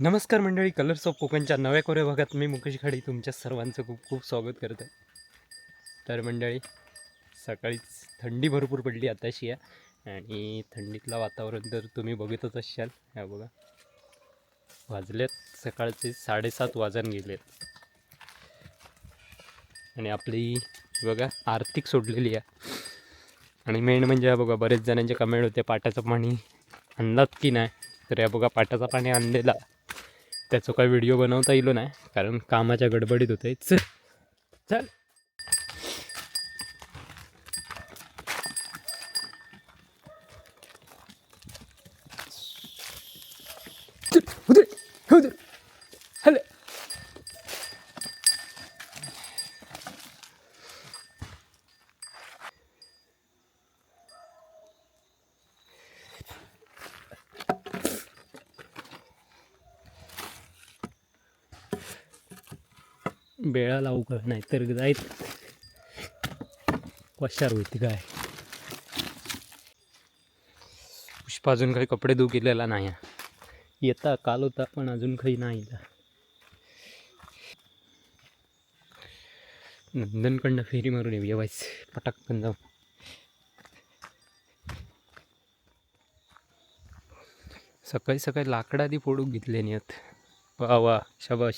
नमस्कार मंडळी colours of कोकणच्या नव्या कोऱ्या भागात मी मुकेश खाडी. तुमच्या सर्वांचं खूप खूप स्वागत करत आहे तर मंडळी सकाळीच थंडी भरपूर पडली आताशी आहे आणि थंडीतलं वातावरण तर तुम्ही बघतच असाल. ह्या बघा. वाजलेत सकाळचे साडेसात वाजून गेलेत. आणि आपली बघा आर्थिक सोडलेली आहे आणि मेन म्हणजे बघा बरेच जणांचे कमेंट होते पाटाचं पाणी आणलात की नाही? तर या बघा पाटाचं पाणी आणलेला. त्याचं काही व्हिडिओ बनवता येईल नाही कारण कामाच्या गडबडीत होते. चल चल, बेळा लावू का? नाहीतर जायत वशार होती काय? पुष्पा अजून काही कपडे धू केलेला नाही. येता काल होता पण अजून काही नाही. नंदनकडनं फेरी मारून येऊ येवायच पटाकन जाऊ. सकाळी सकाळी लाकडादी फोडून घेतले नाही आहेत वा वा. शबाश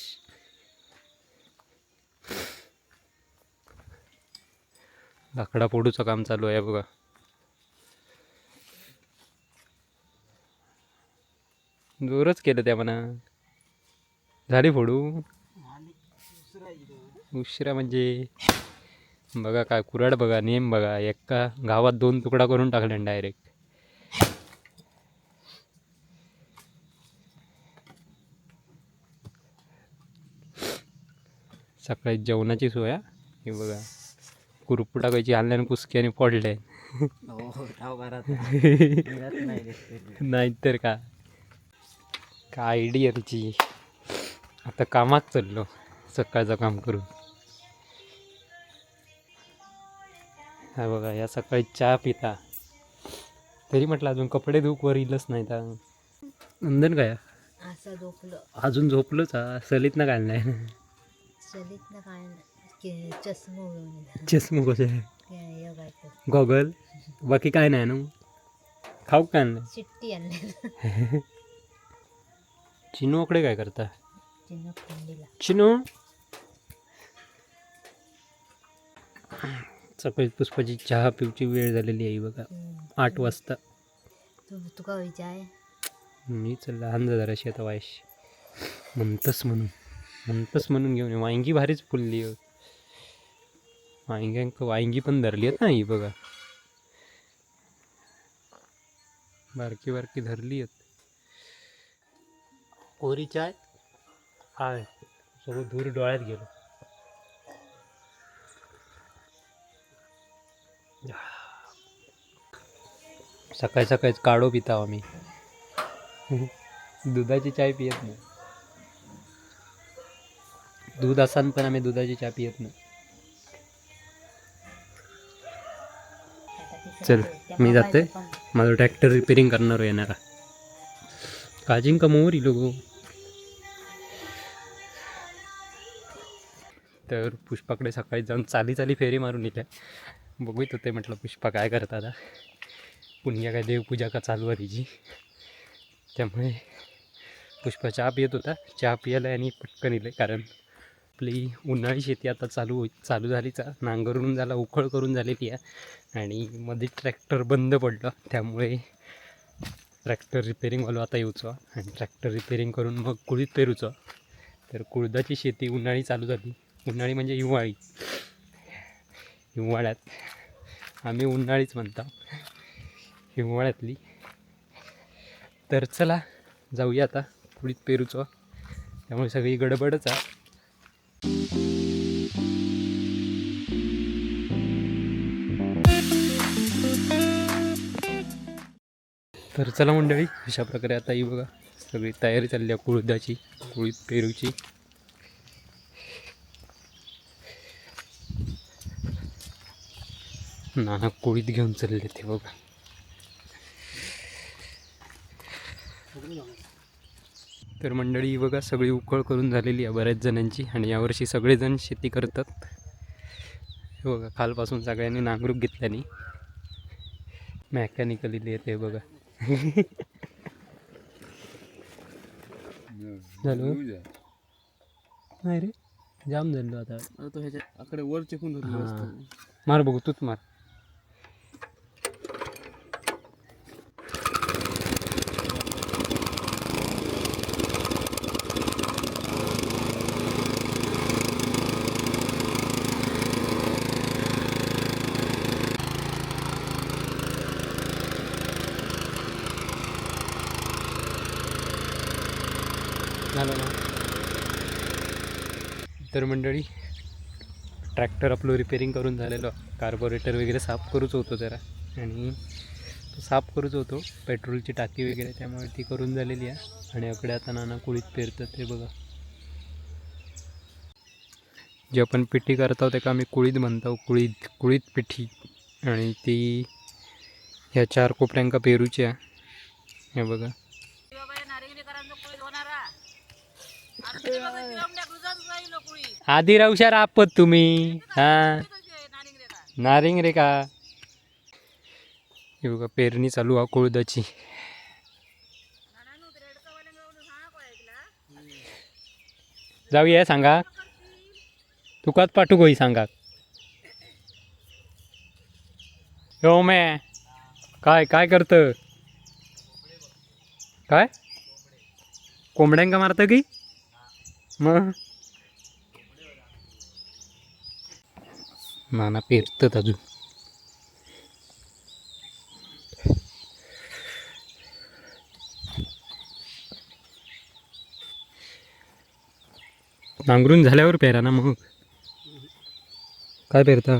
लाकडा फोडूचं काम चालू आहे बघा. जोरच केलं त्या म्हणा झाली फोडू? उशिरा म्हणजे. बघा काय कुराड बघा नेम बघा. एका गावात दोन तुकडा करून टाकले डायरेक्ट सकाळी जेवणाची सोय हा. हे बघा. कुरपू टाकायची आणल्याने कुसकी आणि पडले हो नाहीतर का? काय आयडिया तिची आता कामात चाललो सकाळचं काम करून. हा बघा या सकाळी चहा पिता. तरी म्हटलं अजून कपडे धुक वर येईलच नाही तर नंदन काय? असं झोपलं. अजून झोपलोच हा? सलीत ना काय नाही चलित ना काय नाही की चष्मा योगायचं गॉगल? बाकी काय नाही ना खाऊ काय नाही चिट्टी आणली चिनूकडे काय करता? चिनू सकाळी पुष्पाची चहा पिवची वेळ झालेली आहे बघा. आठ वाजता. तुका मी चल लहान जराशी आता वायश म्हणतस म्हणून. म्हणतस म्हणून घेऊन ये. वांगी भारीच फुलली आहे. वांग्यांक वांगी पण धरली आहेत ना ही बघा. बारकी बारकी धरली आहेत. कोरी चाय? आहे सगळं धूर डोळ्यात गेलो. सकाळी सकाळीच काढो पिता आम्ही. दुधाची चाय पियत नाही. दूध असान पण आम्ही दुधाची चहा पियत नाही. चल मी जाते. माझं ट्रॅक्टर रिपेरिंग करणार येणार. काजिंग का मोर लोक तर पुष्पाकडे सकाळी जाऊन चाली चाली फेरी मारून इथे. बघूत होते म्हटलं पुष्पा काय करत आता. पुण्या काय देवपूजा का चालू आहे तिची. त्यामुळे पुष्पा चहा पियत होता. चहा पियाला आणि पटकन इले कारण आपली उन्हाळी शेती आता चालू होई चालू झाली चा नांगरून झाला उखळ करून झालेली आहे. आणि मध्ये ट्रॅक्टर बंद पडलं. त्यामुळे ट्रॅक्टर रिपेरिंगवालो आता येऊचो. आणि ट्रॅक्टर रिपेरिंग करून मग कुळीत पेरूचो. तर कुळदाची शेती उन्हाळी चालू झाली. उन्हाळी म्हणजे हिवाळी. हिवाळ्यात आम्ही उन्हाळीच म्हणतो. हिवाळ्यातली. तर चला जाऊया आता कुळीत पेरूचो. त्यामुळे सगळी गडबडच आहे. तर चला मंडळी अशा प्रकारे आता ही बघा सगळी तयारी चालली आहे कुळदाची कुळीत पेरूची. नाना कुळीत घेऊन चालले ते बघा. तर मंडळी बघा सगळी उकळ करून झालेली आहे बऱ्याच जणांची आणि यावर्षी सगळेजण शेती करतात. हे बघा कालपासून सगळ्यांनी नांगरूक घेतल्याने. मॅकॅनिकली येते बघा. झालं? नाही रे जाम झालो आता. तो ह्याच्या आकडे वर चेकून मार बघू तूच मार. झालं ना. तर मंडळी ट्रॅक्टर आपलं रिपेरिंग करून झालेलं. कार्बोरेटर वगैरे साफ करूच होतो जरा. आणि तो साफ करूच होतो. पेट्रोलची टाकी वगैरे त्यामुळे ती करून झालेली आहे. आणि अकडे आता नाना कुळीत पेरतात ते बघा. जे आपण पिठी करतो ते का आम्ही कुळीत म्हणतो. कुळीत कुळीत पिठी आणि ती ह्या चार कोपऱ्यांका पेरूची आहे. हे बघा. आधी राहुशार आपत तुम्ही. हा. नारिंग रे का? हे बघा पेरणी चालू आहे कोळदाची. जाऊया सांगा. तुकाच पाठू गोई सांगा. हो मे. काय काय करतं? काय? कोंबड्यांका मारतं की? मग? नाना पेरतात अजून. नांगरून झाल्यावर पेरा ना मग. काय पेरता?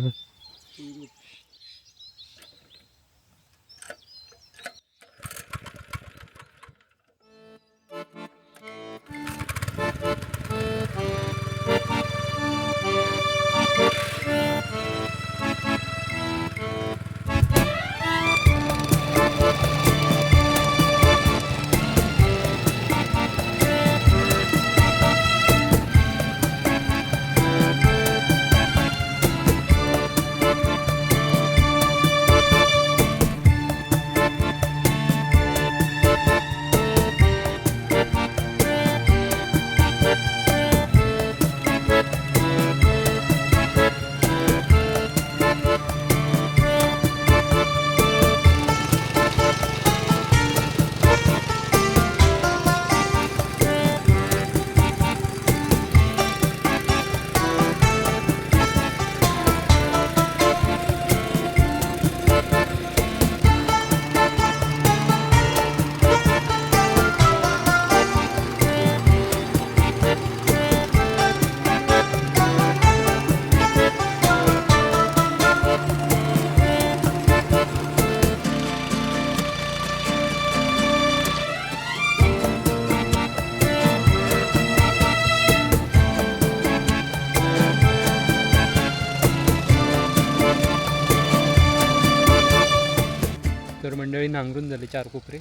मंडळी नांगरून झाले चार कोपरे.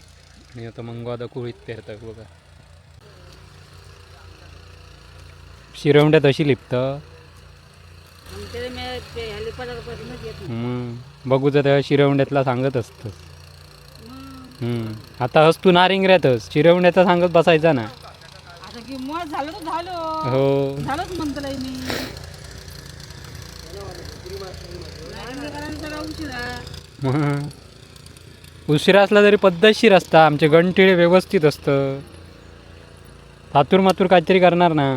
आणि आता मग आता कोळीत पेरतात बघा. शिरवंड्यात अशी लिपतं. बघू तर शिरवंड्यातला सांगत असतं हम्म. आता हस तू नारिंगऱ्यातच शिरवंड्याचा सांगत बसायचा ना. हो झालंच म्हणतलंय मी नारायणकरांचा का उशिरा असला तरी पद्धतशीर असता. आमचे गणटिळे व्यवस्थित असतं. थातूर मातूर काहीतरी करणार ना.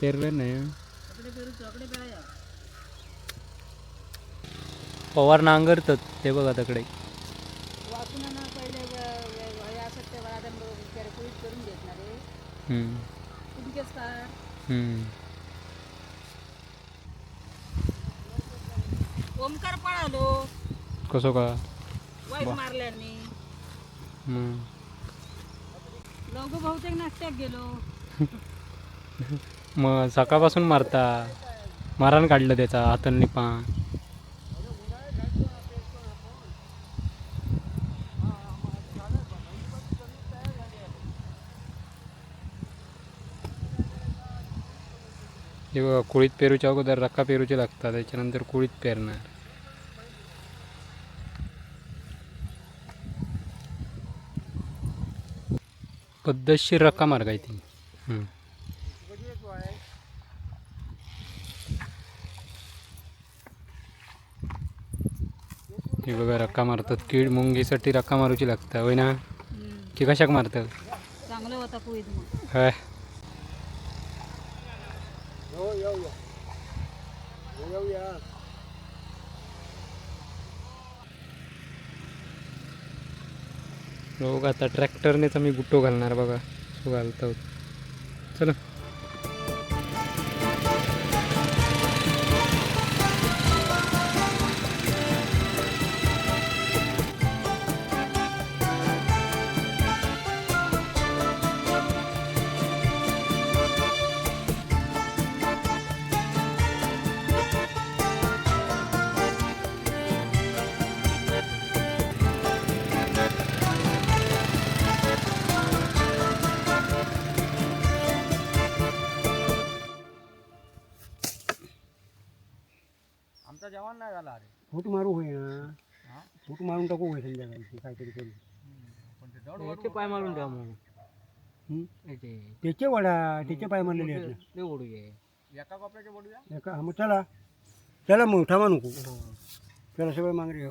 पेरले नाही. पवार नांगरतात ते बघा तकडे. वाचून ना पहिले असत ते करून घेतणार ओमकार पळालो कसं का? वाईट मारल्याने. लवकर बहुतेक नाश्त्यात गेलो. मग सकाळपासून मारता. मारान काढलं त्याचा हातांनी पान. हे बघा कुळीत पेरूच्या अगोदर रक्का पेरूचे लागतात त्याच्यानंतर कुळीत पेरणार. पद्धतशीर रक्का मार्ग आहे ती. हे बघा रक्का मारतात. कीड मुंगीसाठी रक्का मारूची लागता होय ना? की कशाक मारतात? चांगलं होता पोळीत मग काय लोक आता ट्रॅक्टरनेच आम्ही गुट्टो घालणार बघा. घालतो. चला. फूट मारू होय ना. फूट मारून टाकू होय संध्याकाळी काहीतरी करू याचे पाय मारून ठेवा मग हं? याचे त्याचे वडा त्याचे पाय मारलेले आहेत ना. ते ओढू घे. एका कपड्याचे बोलूया एका हा, मग चला. चला मग थांबा नको. चला सगळं मागरे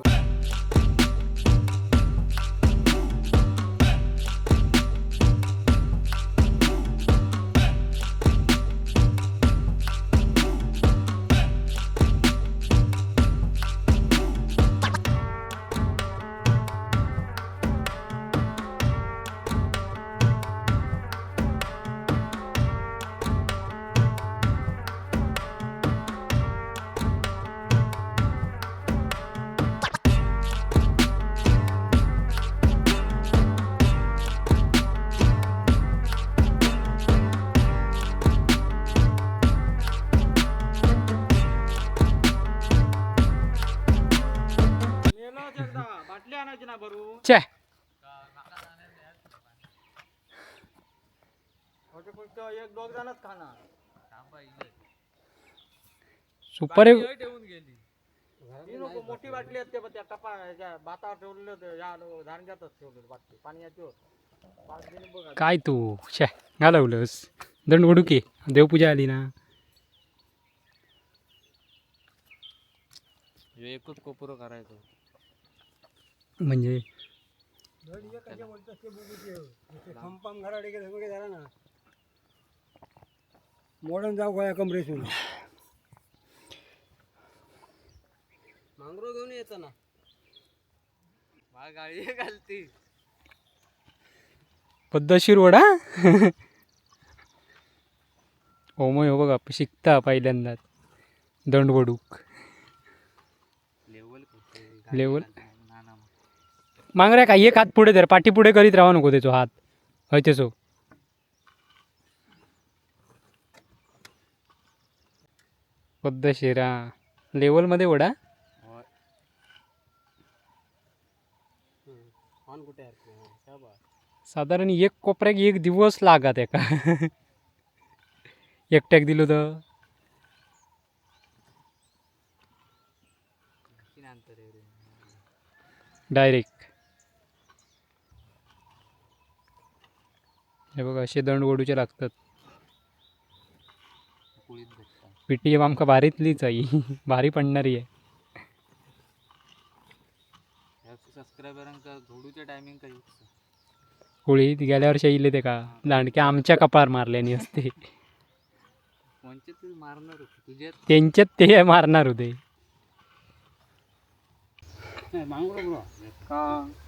खाणार. सुपारी ठेवून गेली. ती नको मोठी बाटली असते पण त्या टपा भातावर ठेवलेलं होतं या धारण्यातच ठेवलेलं बाटली पाण्याची काय तू? शे घालवलंस. दंड ओढू की देवपूजा आली ना. एकच कोपर करायचं. म्हणजे? धड एकाच्या वरचं ते बघू ते. ते फंपाम घराडे गेले सगळे झाला ना. मोडून जाऊ गोया कमरेसून मांगरो घेऊन येतं ना. मला गाडी घालती पद्धतशीर वडा ओमय हो बघा शिकता पहिल्यांदाच. दंड वडूक लेवल लेवल मांगऱ्या काय एक हात पुढे धर पाठी पुढे करीत राहा नको त्याचो हात. हय तेचो पद्धतशीर हा लेवलमध्ये आहे साधारण एक कोपऱ्याक एक दिवस लागात एका. एकट्याक दिलो तर. डायरेक्ट. हे बघा असे दंड ओढूचे लागतात पिटी आमका भारीतलीच आहे भारी पडणारी आहे. सबस्क्रायबरांका टायमिंग काही होळी गेल्या वर्षी येईल ते का? दांडके आमच्या कपार मारल्याने असते. मारणार तुझ्या त्यांच्यात ते मारणार होते. का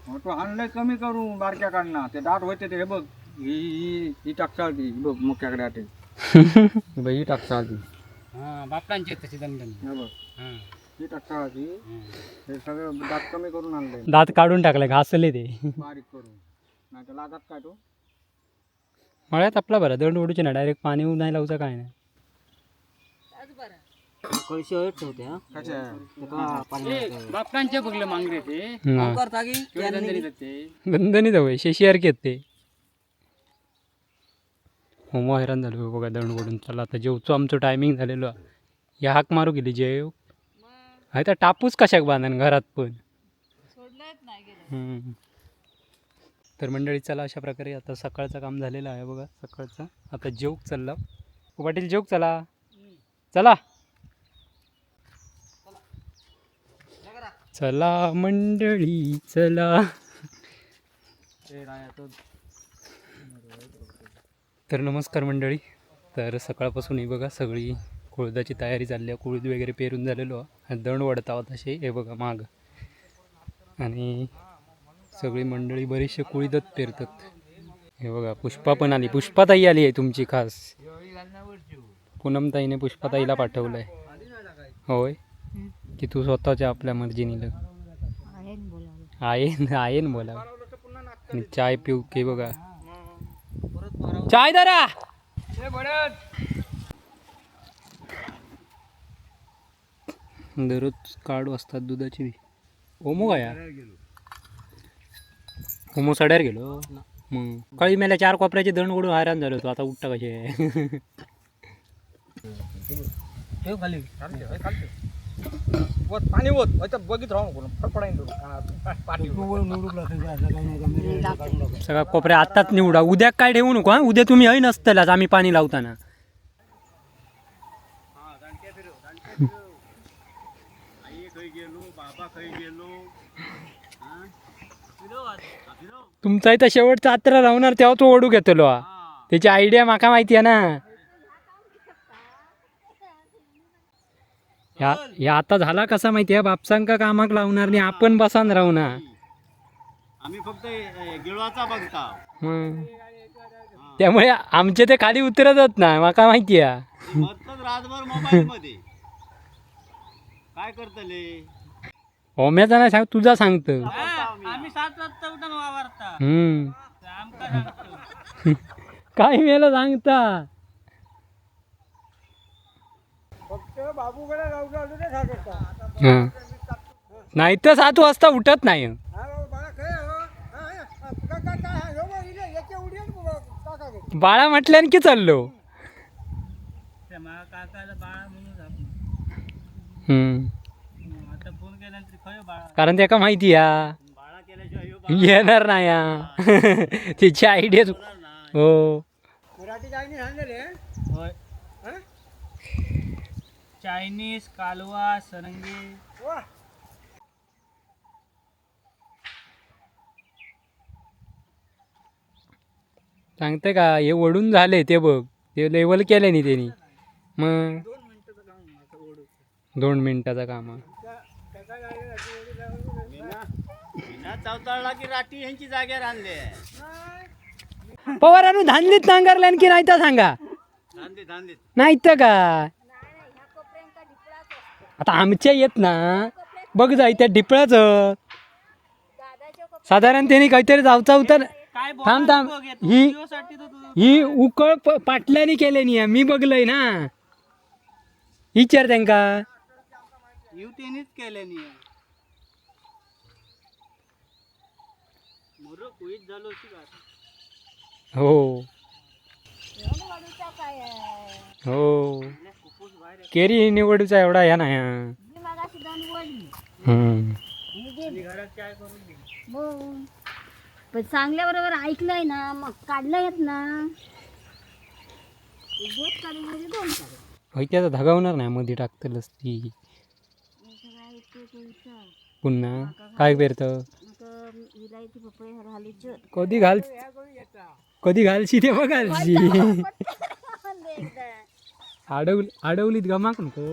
मोठं आणलंय कमी करून बारक्या काढणार ते दाट होते ते हे बघ. ही टाकसाल ती बघ मुख्याकडे आटे ही टाकसाल ती हां तशी हे ही. हे सगळं दात कमी करून आणलंय. दात काढून टाकले घासले ते. बारीक करून. नाही तर लागात काय तो मळ्यात आपला बरं. दंड ओढूचे ना डायरेक्ट पाणी नाही लावचं काय नाही. कळशी हळद ठेवते हा. बघले मांगरे ते. हा. करता की? ते? गंधनी जाऊ शेशियारकी आहेत ते. हो मग हैराण झालो बघा ओढून चला. आता जेवचो आमचं टायमिंग झालेलो. आहे. या हाक मारू गेली जेव हाय तर टापूस कशाक बांधन घरात पण. तर मंडळी चला अशा प्रकारे आता सकाळचं काम झालेलं आहे बघा सकाळचं. आता जेवक चालला. ओ पाटील जेवक चला. चला. चला मंडळी चला. तर नमस्कार मंडळी. तर सकाळपासून ही बघा सगळी कुळदाची तयारी चालली आहे. कुळद वगैरे पेरून झालेलो वाढत आहोत असे हे बघा माग. आणि सगळी मंडळी बरीचशी कुळीदत पेरतात. हे बघा पुष्पा पण आली. पुष्पाताई आली आहे तुमची खास. पूनमताईने पुष्पाताईला पाठवलं आहे होय? की तू स्वतःच्या आपल्या मर्जीने आहे न बोलावलं. आहे आहे ना बोला आणि चाय पिऊ के बघा चाय दरा दररोज काढू असतात दुधाची. बी ओमो काय ओमो सड्यार गेलो. मग कळी मेल्या चार कोपऱ्याचे दंड ओढून हैराण झालो होतो. आता उठता कसे? खाली. वत पाणी वत अच्छा बघित राहू नको फडफडाईन. पाठी सगळा कोपऱ्या आत्ताच निवडा. उद्या काय ठेवू नको हा? उद्या तुम्ही हय नसतलाच आम्ही पाणी लावताना. तुमचा इथं शेवटचा आत्रा राहणार तेव्हा तो ओढू घेतलो. हा. त्याची आयडिया माका माहिती आहे ना. ह्या ह्या आता झाला कसा माहिती आहे? बापसांका कामाक लावणार नाही आपण बसान राहू ना. आम्ही फक्त गिळवाचा बघता. त्यामुळे आमचे ते खाली उतरतच ना माका माहिती आहे. मधच रातभर मोबाईल मध्ये काय करतले ओम्याचा नाही सांग तुझा सांगतो. आम्ही सात वाजता उठून वावरता. हम्म. आमका सांगतो. काय मेला सांगता फक्त बाबूकडे राहू राहू दे सासरचा. हं. नाही तर सात वाजता उठत नाही. हा बाबा, बाळा काय हो? बाळा म्हटल्यान की चाललो? काकाला बाळा म्हणून आपण हम्म. आता फोन केल्यानंतर खय बाळा. कारण त्याका माहिती या. येणार नाही या. त्याची आयडिया हो. मराठी चायनीज कालवा सरंगी. सांगते का हे ओढून झाले ते बघ. ते लेवल केले नाही त्यांनी. मग दोन मिनिटाचं काम आहे. चौताळला की राठी ह्यांची जाग्यावर आणले? पवारानू धानलीत नांगरल्यान की नाही तर सांगा? धांदे धांदे नाही तर का? आता आमच्या येत ना. बघ जाय त्या डिपळाचं साधारण त्यांनी काहीतरी जावचा उतर काय थांब थांब. ही साठी तर तू ही उकळ प- पाटल्याने केल्यानी मी बघलंय ना. विचार त्यांका युतीनेच केल्यानी हो. हो. केरी निवडूचा एवढा ह्या नाही हा. हम्म. पण चांगल्या बरोबर ऐकलंय ना मग काढलं येत ना बोट काढून म्हणजे दोन काढून होय त्याचा धगावणार नाही मध्ये टाकतलच ती पुन्हा काय पेरतं पपई कधी घाल कधी घालशी तेव्हा घालशी అడవులు అడవులు ఇది గమ్మాకనుకో.